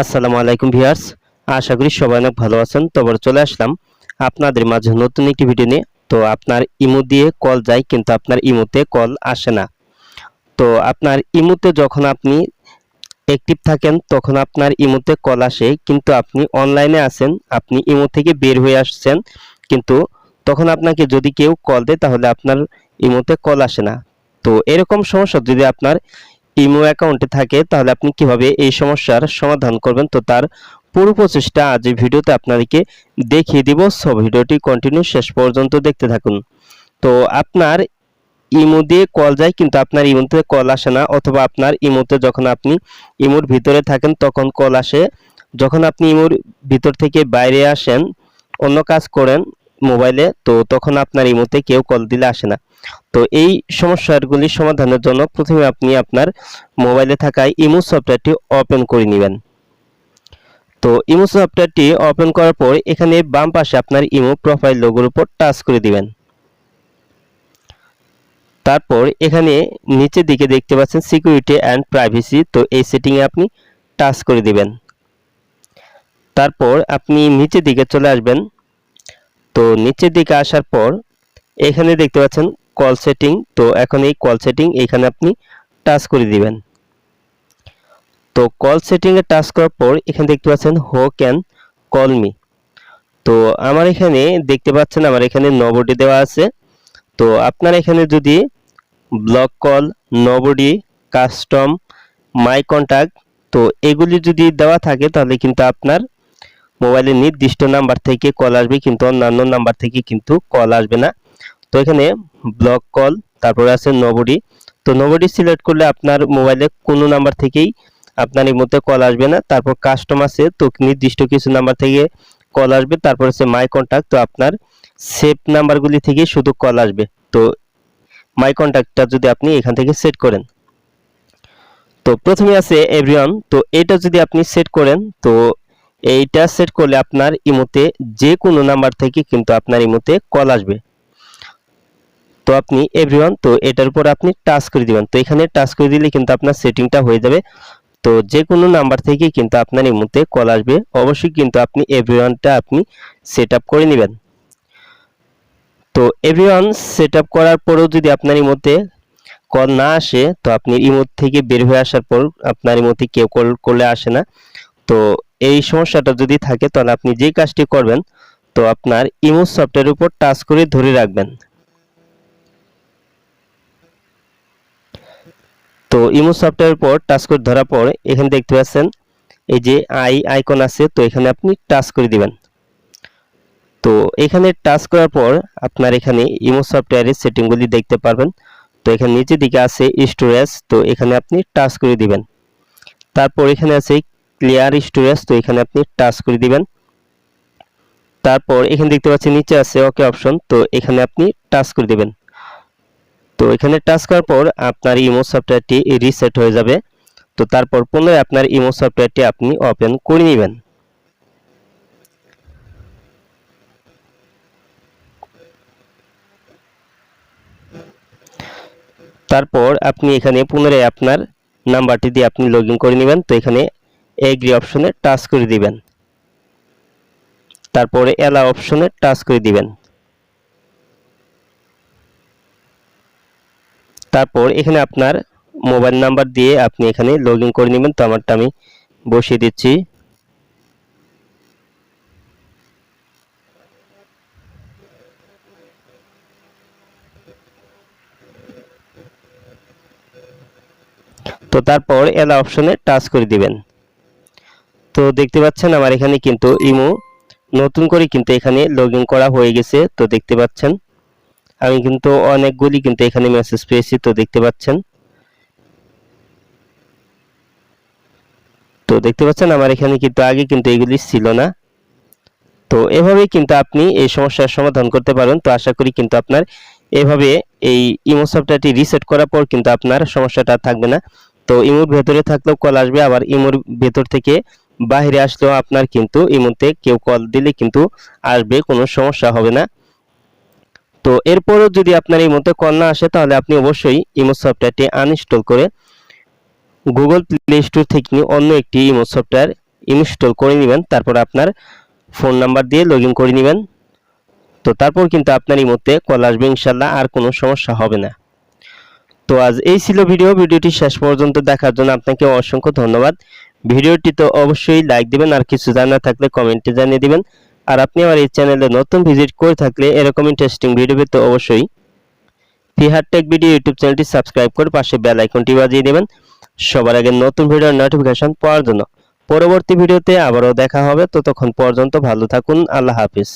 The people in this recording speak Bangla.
আসসালামু আলাইকুম ভিউয়ার্স। আশা করি সবাই অনেক ভালো আছেন। তবে চলে আসলাম আপনাদের মাঝে নতুন একটি ভিডিও নিয়ে। তো আপনার ইমো দিয়ে কল যায়, কিন্তু আপনার ইমোতে কল আসে না। তো আপনার ইমোতে যখন আপনি অ্যাক্টিভ থাকেন, তখন আপনার ইমোতে কল আসে, কিন্তু আপনি অনলাইনে আছেন, আপনি ইমো থেকে বের হয়ে আসছেন, কিন্তু তখন আপনাকে যদি কেউ কল দেয়, তাহলে আপনার ইমোতে কল আসে না। তো এরকম সমস্যা, যদি আপনার ইমো অ্যাকাউন্টে থাকে, তাহলে আপনি কীভাবে এই সমস্যার সমাধান করবেন? তো তার পুরো প্রচেষ্টা আজ এই ভিডিওতে আপনাদেরকে দেখিয়ে দিব। সো ভিডিওটি কন্টিনিউ শেষ পর্যন্ত দেখতে থাকুন। তো আপনার ইমো দিয়ে কল যায়, কিন্তু আপনার ইমোতে কল আসে না, অথবা আপনার ইমোতে যখন আপনি ইমোর ভিতরে থাকেন, তখন কল আসে। যখন আপনি ইমোর ভিতর থেকে বাইরে আসেন, অন্য কাজ করেন মোবাইলে তো তখন আপনার ইমোতে কেউ কল দিলে আসে না। তো এই সমস্যাগুলি সমাধানের জন্য প্রথমে আপনি আপনার মোবাইলে থাকা ইমো সফটওয়্যারটি ওপেন করে নেবেন। তো ইমো সফটওয়্যারটি ওপেন করার পর এখানে বাম পাশে আপনার ইমো প্রোফাইল লোগোর উপর টাচ করে দিবেন। তারপর এখানে নিচের দিকে দেখতে পাচ্ছেন সিকিউরিটি অ্যান্ড প্রাইভেসি তো এই সেটিংয়ে আপনি টাচ করে দিবেন। তারপর আপনি নিচের দিকে চলে আসবেন। তো নিচের দিকে আসার পর এখানে দেখতে পাচ্ছেন কল সেটিং তো এখন এই কল সেটিং এখানে আপনি টাচ করে দিবেন। তো কল সেটিংয়ে টাচ করার পর এখানে দেখতে পাচ্ছেন হো ক্যান কল মি তো আমার এখানে দেখতে পাচ্ছেন আমার এখানে নবডি দেওয়া আছে। তো আপনার এখানে যদি block call nobody custom my contact তো এগুলি যদি দেওয়া থাকে তাহলে কিন্তু আপনার মোবাইলের নির্দিষ্ট নাম্বার থেকে কল আসবে, কিন্তু অন্যান্য নাম্বার থেকে কিন্তু কল আসবে না। তো এখানে ব্লক কল, তারপরে আছে নবডি। তো নবডি সিলেক্ট করলে আপনার মোবাইলে কোনো নাম্বার থেকেই আপনার এই মধ্যে কল আসবে না। তারপর কাস্টম আছে, তো নির্দিষ্ট কিছু নাম্বার থেকে কল আসবে। তারপর আছে মাই কন্ট্যাক্ট তো আপনার সেভ নাম্বারগুলি থেকে শুধু কল আসবে। তো মাই কন্ট্যাক্টটা যদি আপনি এখান থেকে সেট করেন। তো প্রথমে আছে এভরিওয়ান, তো এটা যদি আপনি সেট করেন, তো এইটা সেট করলে আপনার ইমোতে যে কোনো নাম্বার থেকে কিন্তু আপনার ইমোতে কল আসবে। তো আপনি এভরিওয়ান তো এটার উপর আপনি টাচ করে দিবেন। তো এখানে টাচ করে দিলে কিন্তু আপনার সেটিংটা হয়ে যাবে। তো যে কোনো নাম্বার থেকে কিন্তু আপনার ইমোতে কল আসবে। অবশ্যই কিন্তু আপনি এভরিওয়ানটা আপনি সেট করে নেবেন। তো এভরিওয়ান সেট করার পরেও যদি আপনার ইমোতে কল না আসে, তো আপনি ইমোট থেকে বের হয়ে আসার পর আপনার ইমোতে কেউ কল করলে আসে না। তো এই সমস্যাটা যদি থাকে, তাহলে আপনি যে কাজটি করবেন, তো আপনার ইমো সফটওয়্যারের উপর টাচ করে ধরে রাখবেন। তো ইমো সফটওয়্যারের উপর টাচ করে ধরার পর, এখানে দেখতে পাচ্ছেন, এই যে আই আইকন আছে, তো এখানে আপনি টাচ করে দিবেন। তো এখানে টাচ করার পর, আপনার এখানে ইমো সফটওয়্যারের সেটিংগুলি দেখতে পারবেন। তো এখানে নিচের দিকে আছে স্টোরেজ তো এখানে আপনি টাচ করে দিবেন। তারপর এখানে আছে ক্লিয়ার স্টোরেজ তো এখানে আপনি টাচ করে দিবেন। তারপর এখানে দেখতে পাচ্ছেন নিচে আছে ওকে অপশন তো এখানে আপনি টাচ করে দিবেন। তো এখানে টাচ করার পর আপনার ইমো সফটওয়্যারটি রিসেট হয়ে যাবে। তো তারপর পুনরায় আপনার ইমো সফটওয়্যারটি আপনি ওপেন করে নেবেন। তারপর আপনি এখানে পুনরায় আপনার নাম্বারটি দিয়ে আপনি লগ করে নেবেন। তো এখানে এগ্রি অপশনে টাচ করে দিবেন। তারপরে এলা অপশনে টাচ করে দিবেন। তারপর এখানে আপনার মোবাইল নাম্বার দিয়ে আপনি এখানে লগ করে নেবেন। তো আমারটা আমি বসিয়ে দিচ্ছি। তো তারপর এলা অপশনে টাচ করে দিবেন। তো দেখতে পাচ্ছেন আমার এখানে কিন্তু ইমো। নতুন করে কিন্তু এখানে লগ করা হয়ে গেছে, তো দেখতে পাচ্ছেন। আমি কিন্তু অনেকগুলি কিন্তু এখানে মেসেজ পেয়েছি, তো দেখতে পাচ্ছেন। তো দেখতে পাচ্ছেন আমার এখানে কিন্তু আগে কিন্তু এগুলি ছিল না। তো এভাবে কিন্তু আপনি এই সমস্যার সমাধান করতে পারেন। তো আশা করি কিন্তু আপনার এভাবে এই ইমো সফটওয়্যারটি রিসেট করার পর কিন্তু আপনার সমস্যাটা থাকবে না। তো ইমোর ভেতরে থাকলেও কল আসবে, আবার ইমোর ভেতর থেকে বাইরে আসলেও আপনার কিন্তু ইমোতে কেউ কল দিলে কিন্তু আসবে, কোনো সমস্যা হবে না। তো এরপরও যদি আপনার মধ্যে কল না আসে, তাহলে আপনি অবশ্যই ইমো সফটওয়্যারটি আনইনস্টল করে গুগল প্লে স্টোর থেকে অন্য একটি ইমো সফটওয়্যার ইনস্টল করে নেবেন। তারপর আপনার ফোন নাম্বার দিয়ে লগ করে নেবেন। তো তারপর কিন্তু আপনার এই মধ্যে কল আসবে ইনশাল্লাহ আর কোনো সমস্যা হবে না। তো আজ এই ছিল ভিডিও। ভিডিওটি শেষ পর্যন্ত দেখার জন্য আপনাকে অসংখ্য ধন্যবাদ। ভিডিওটি তো অবশ্যই লাইক দিবেন, আর কিছু জানা থাকলে কমেন্টে জানিয়ে দিবেন। আর আপনি আমার এই চ্যানেলে নতুন ভিজিট করে থাকলে এরকম ইন্টারেস্টিং ভিডিও পেতে অবশ্যই ফিহার টেক ভিডিও ইউটিউব চ্যানেলটি সাবস্ক্রাইব করে পাশে বেল আইকনটি বাজিয়ে দেবেন। সবার আগে নতুন ভিডিওর নোটিফিকেশন পাওয়ার জন্য। পরবর্তী ভিডিওতে আবারও দেখা হবে। ততক্ষণ পর্যন্ত ভালো থাকুন। আল্লাহ হাফিজ।